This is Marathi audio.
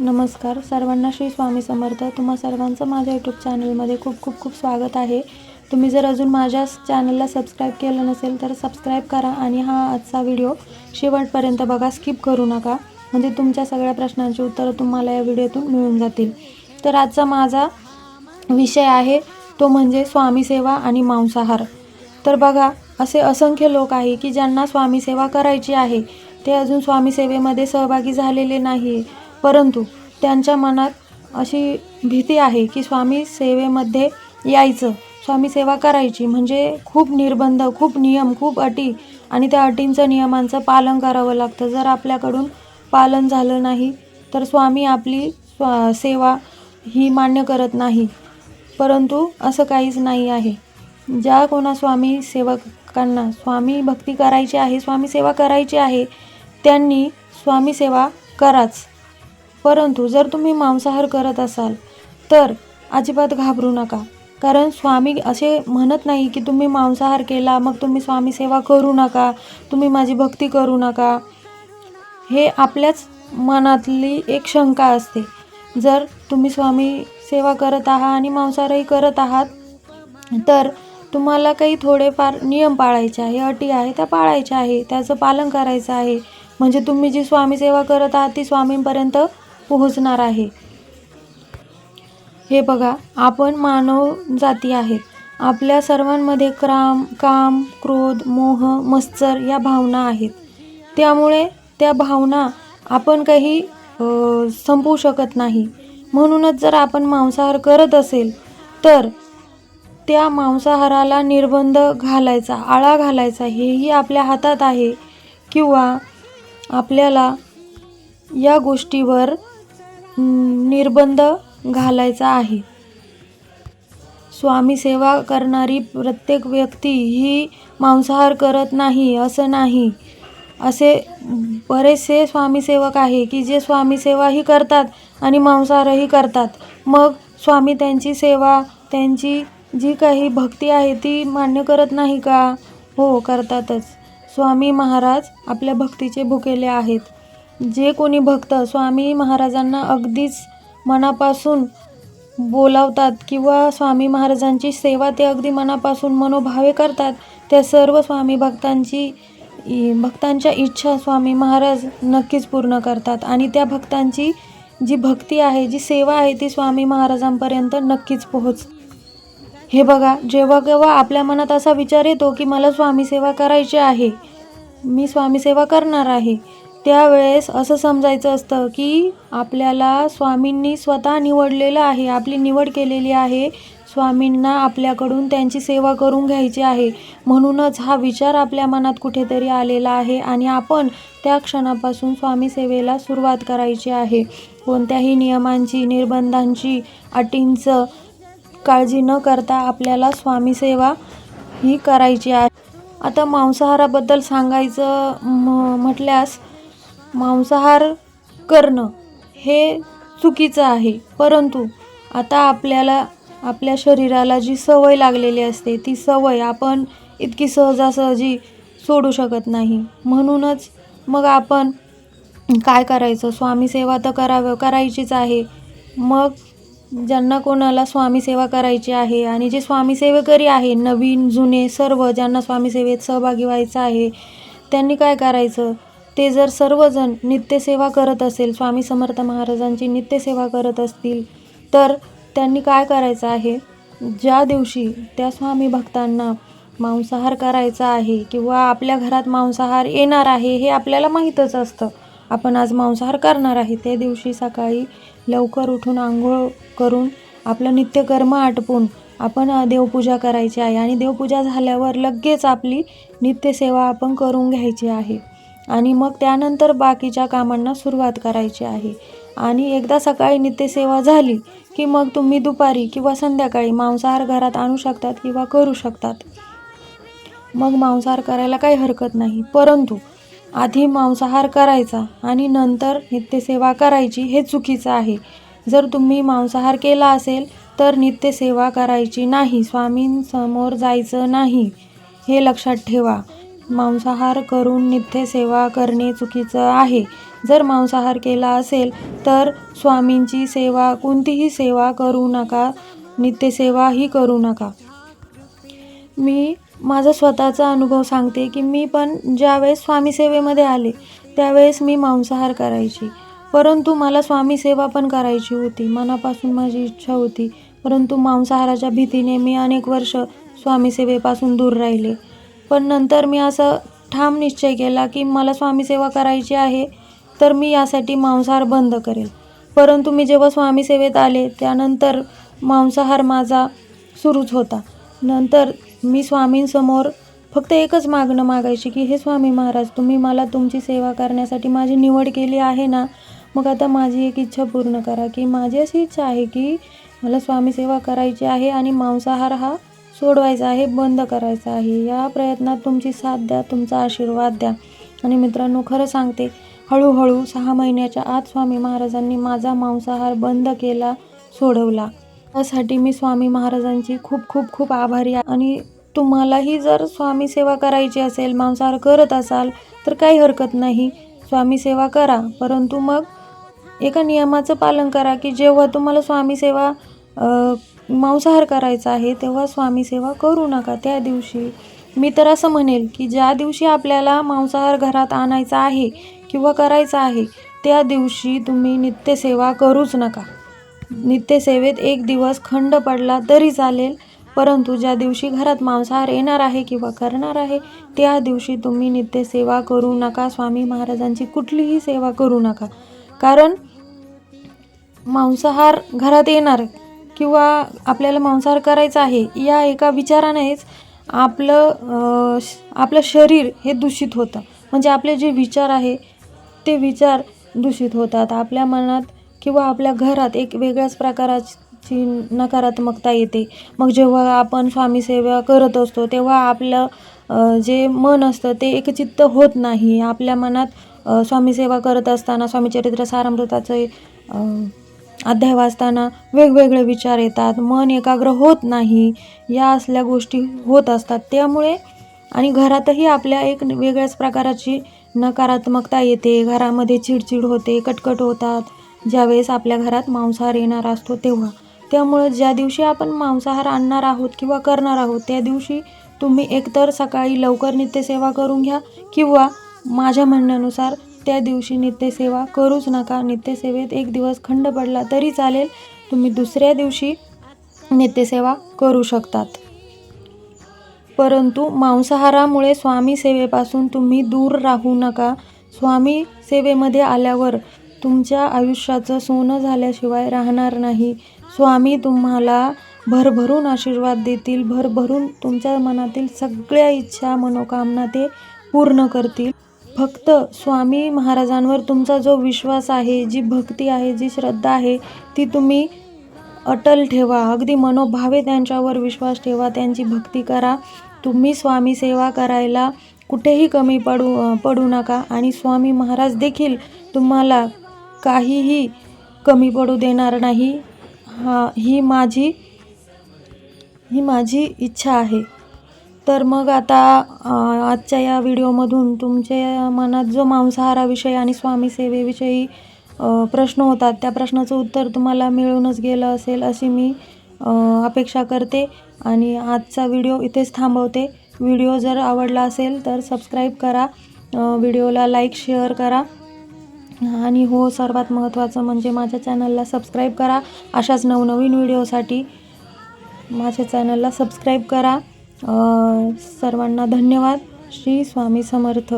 नमस्कार. सर्वांना श्री स्वामी समर्थ. तुम्हा सर्वांचं माझ्या यूट्यूब चॅनलमध्ये खूप खूप खूप स्वागत आहे. तुम्ही जर अजून माझ्या चॅनलला सबस्क्राईब केलं नसेल तर सबस्क्राईब करा आणि हा आजचा व्हिडिओ शेवटपर्यंत बघा. स्किप करू नका. म्हणजे तुमच्या सगळ्या प्रश्नांची उत्तरं तुम्हाला या व्हिडिओतून मिळून जातील. तर आजचा माझा विषय आहे तो म्हणजे स्वामी सेवा आणि मांसाहार. तर बघा असे असंख्य लोक आहे की ज्यांना स्वामी सेवा करायची आहे ते अजून स्वामी सेवेमध्ये सहभागी झालेले नाही परंतु त्यांच्या मनात अशी भीती आहे की स्वामी सेवेमध्ये यायचं स्वामी सेवा करायची म्हणजे खूप निर्बंध खूप नियम खूप अटी आणि त्या अटींचं नियमांचं पालन करावं लागतं. जर आपल्याकडून पालन झालं नाही तर स्वामी आपली स्वा सेवा ही मान्य करत नाही. परंतु असं काहीच नाही आहे. ज्या कोणा स्वामी सेवकांना स्वामी भक्ती करायची आहे स्वामी सेवा करायची आहे त्यांनी स्वामी सेवा कराच. परंतु जर तुम्ही मांसाहार करत असाल तर अजिबात घाबरू नका. कारण स्वामी असे म्हणत नाही की तुम्ही मांसाहार केला मग तुम्ही स्वामी सेवा करू नका तुम्ही माझी भक्ती करू नका. हे आपल्याच मनातली एक शंका असते. जर तुम्ही स्वामी सेवा करत आहात आणि मांसाहारही करत आहात तर तुम्हाला काही थोडेफार नियम पाळायचे आहे अटी आहे त्या पाळायच्या आहे त्याचं पालन करायचं आहे. म्हणजे तुम्ही जी स्वामी सेवा करत आहात ती स्वामींपर्यंत पोहोचणार आहे. हे बघा आपण मानव जाती आहेत. आपल्या सर्वांमध्ये क्राम काम क्रोध मोह मत्सर या भावना आहेत. त्यामुळे त्या भावना आपण काही संपवू शकत नाही. म्हणूनच जर आपण मांसाहार करत असेल तर त्या मांसाहाराला निर्बंध घालायचा आळा घालायचा हेही आपल्या हातात आहे. किंवा आपल्याला या गोष्टीवर निर्बंध घालायचा आहे. स्वामी सेवा करणारी प्रत्येक व्यक्ती ही मांसाहार करत नाही असं नाही. असे बरेचसे स्वामीसेवक आहे की जे स्वामीसेवाही करतात आणि मांसाहारही करतात. मग स्वामी त्यांची सेवा त्यांची जी काही भक्ती आहे ती मान्य करत नाही का? हो करतातच. स्वामी महाराज आपल्या भक्तीचे भुकेले आहेत. जे कोणी भक्त स्वामी महाराजांना अगदीच मनापासून बोलावतात किंवा स्वामी महाराजांची सेवा ते अगदी मनापासून मनोभावे करतात त्या सर्व स्वामी भक्तांची भक्तांच्या इच्छा स्वामी महाराज नक्कीच पूर्ण करतात. आणि त्या भक्तांची जी भक्ती आहे जी सेवा आहे ती स्वामी महाराजांपर्यंत नक्कीच पोहोच हे बघा जेव्हा केव्हा आपल्या मनात असा विचार येतो की मला स्वामी सेवा करायची आहे मी स्वामी सेवा करणार आहे त्यावेळेस असं समजायचं असतं की आपल्याला स्वामींनी स्वतः निवडलेलं आहे आपली निवड केलेली आहे. स्वामींना आपल्याकडून त्यांची सेवा करून घ्यायची आहे. म्हणूनच हा विचार आपल्या मनात कुठेतरी आलेला आहे आणि आपण त्या क्षणापासून स्वामी सेवेला सुरुवात करायची आहे. कोणत्याही नियमांची निर्बंधांची अटींचं काळजी न करता आपल्याला स्वामी सेवा ही करायची आहे. आता मांसाहाराबद्दल सांगायचं म म्हटल्यास मांसाहार करणं हे चुकीचं आहे. परंतु आता आपल्याला आपल्या शरीराला जी सवय लागलेली असते ती सवय आपण इतकी सहजासहजी सोडू शकत नाही. म्हणूनच मग आपण काय करायचं? स्वामी सेवा तर करावं करायचीच आहे. मग ज्यांना कोणाला स्वामी सेवा करायची आहे आणि जे स्वामी सेवेकरी आहे नवीन जुने सर्व ज्यांना स्वामी सेवेत सहभागी व्हायचं आहे त्यांनी काय करायचं? ते जर सर्वजण नित्यसेवा करत असेल स्वामी समर्थ महाराजांची नित्यसेवा करत असतील तर त्यांनी काय करायचं आहे? ज्या दिवशी त्या स्वामी भक्तांना मांसाहार करायचा आहे किंवा आपल्या घरात मांसाहार येणार आहे हे आपल्याला माहीतच असतं. आपण आज मांसाहार करणार आहे. त्या दिवशी सकाळी लवकर उठून आंघोळ करून आपलं नित्यकर्म आटपून आपण देवपूजा करायची आहे आणि देवपूजा झाल्यावर लगेच आपली नित्यसेवा आपण करून घ्यायची आहे. आणि मग त्यानंतर बाकीच्या कामांना सुरुवात करायची आहे. आणि एकदा सकाळी नित्यसेवा झाली की मग तुम्ही दुपारी किंवा संध्याकाळी मांसाहार घरात आणू शकतात किंवा करू शकतात. मग मांसाहार करायला काही हरकत नाही. परंतु आधी मांसाहार करायचा आणि नंतर नित्यसेवा करायची हे चुकीचं आहे. जर तुम्ही मांसाहार केला असेल तर नित्यसेवा करायची नाही. स्वामींसमोर जायचं नाही. हे लक्षात ठेवा. मांसाहार करून नित्यसेवा करणे चुकीचं आहे. जर मांसाहार केला असेल तर स्वामींची सेवा कोणतीही सेवा करू नका. नित्यसेवाही करू नका. मी माझा स्वतःचा अनुभव सांगते की मी पण ज्यावेळेस स्वामीसेवेमध्ये आले त्यावेळेस मी मांसाहार करायची. परंतु मला स्वामीसेवा पण करायची होती. मनापासून माझी इच्छा होती. परंतु मांसाहाराच्या भीतीने मी अनेक वर्ष स्वामीसेवेपासून दूर राहिले. पण नंतर मी असं ठाम निश्चय केला की मला स्वामीसेवा करायची आहे तर मी यासाठी मांसाहार बंद करेल. परंतु मी जेव्हा स्वामीसेवेत आले त्यानंतर मांसाहार माझा सुरूच होता. नंतर मी स्वामींसमोर फक्त एकच मागणं मागायची की हे स्वामी महाराज तुम्ही मला तुमची सेवा करण्यासाठी माझी निवड केली आहे ना? मग आता माझी एक इच्छा पूर्ण करा की माझी अशी इच्छा आहे की मला स्वामी सेवा करायची आहे आणि मांसाहार हा सोडवायचं आहे बंद करायचं आहे. या प्रयत्नात तुमची साथ द्या तुमचा आशीर्वाद द्या. आणि मित्रांनो खरं सांगते हळूहळू सहा महिन्याच्या आत स्वामी महाराजांनी माझा मांसाहार बंद केला सोडवला. त्यासाठी मी स्वामी महाराजांची खूप खूप खूप आभारी आहे. आणि तुम्हालाही जर स्वामी सेवा करायची असेल मांसाहार करत असाल तर काही हरकत नाही. स्वामी सेवा करा. परंतु मग एका नियमाचं पालन करा की जेव्हा तुम्हाला स्वामी सेवा मांसाहार करायचा आहे तेव्हा स्वामी सेवा करू नका. त्या दिवशी मी तर असं म्हणेल की ज्या दिवशी आपल्याला मांसाहार घरात आणायचा आहे किंवा करायचा आहे त्या दिवशी तुम्ही नित्यसेवा करूच नका. नित्यसेवेत एक दिवस खंड पडला तरी चालेल परंतु ज्या दिवशी घरात मांसाहार येणार आहे किंवा करणार आहे त्या दिवशी तुम्ही नित्यसेवा करू नका. स्वामी महाराजांची कुठलीही सेवा करू नका. कारण मांसाहार घरात येणार किंवा आपल्याला मांसाहार करायचा आहे या एका विचारानेच आपलं श- आपलं शरीर हे दूषित होतं. म्हणजे आपले जे विचार आहे ते विचार दूषित होतात. आपल्या मनात किंवा आपल्या घरात एक वेगळ्याच प्रकाराची नकारात्मकता येते. मग जेव्हा आपण स्वामीसेवा करत असतो तेव्हा आपलं जे मन असतं ते एकचित्त होत नाही. आपल्या मनात स्वामीसेवा करत असताना स्वामी चरित्र सारामृताचे अध्याय वाचताना वेगवेगळे विचार येतात मन एकाग्र होत नाही या असल्या गोष्टी होत असतात. त्यामुळे आणि घरातही आपल्या एक वेगळ्याच प्रकाराची नकारात्मकता येते. घरामध्ये चिडचिड होते कटकट होतात. ज्यावेळेस आपल्या घरात मांसाहार येणार असतो तेव्हा. त्यामुळं ज्या दिवशी आपण मांसाहार आणणार आहोत किंवा करणार आहोत त्या दिवशी तुम्ही एकतर सकाळी लवकर नित्यसेवा करून घ्या किंवा माझ्या म्हणण्यानुसार त्या दिवशी नित्यसेवा करूच नका. नित्यसेवेत एक दिवस खंड पडला तरी चालेल. तुम्ही दुसऱ्या दिवशी नित्यसेवा करू शकतात. परंतु मांसाहारामुळे स्वामी सेवेपासून तुम्ही दूर राहू नका. स्वामी सेवेमध्ये आल्यावर तुमच्या आयुष्याचं सोनं झाल्याशिवाय राहणार नाही. स्वामी तुम्हाला भरभरून आशीर्वाद देतील. भरभरून तुमच्या मनातील सगळ्या इच्छा मनोकामना ते पूर्ण करतील. फक्त स्वामी महाराजांवर तुमचा जो विश्वास आहे जी भक्ती आहे जी श्रद्धा आहे ती तुम्ही अटल ठेवा. अगदी मनोभावे त्यांच्यावर विश्वास ठेवा त्यांची भक्ती करा. तुम्ही स्वामी सेवा करायला कुठेही कमी पडू पडू नका आणि स्वामी महाराज देखील तुम्हाला काहीही कमी पडू देणार नाही. हा ही माझी ही माझी इच्छा आहे. तर मग आता आजच्या या व्हिडिओमधून तुमच्या मनात जो मांसाहाराविषयी आणि स्वामी सेवेविषयी प्रश्न होतात त्या प्रश्नाचं उत्तर तुम्हाला मिळूनच गेलं असेल अशी मी अपेक्षा करते आणि आजचा व्हिडिओ इथेच थांबवते. व्हिडिओ जर आवडला असेल तर सबस्क्राईब करा व्हिडिओला लाईक शेअर करा आणि हो सर्वात महत्त्वाचं म्हणजे माझ्या चॅनलला सबस्क्राईब करा. अशाच नवनवीन व्हिडिओसाठी माझ्या चॅनलला सबस्क्राईब करा. सर्वांना धन्यवाद. श्री स्वामी समर्थ.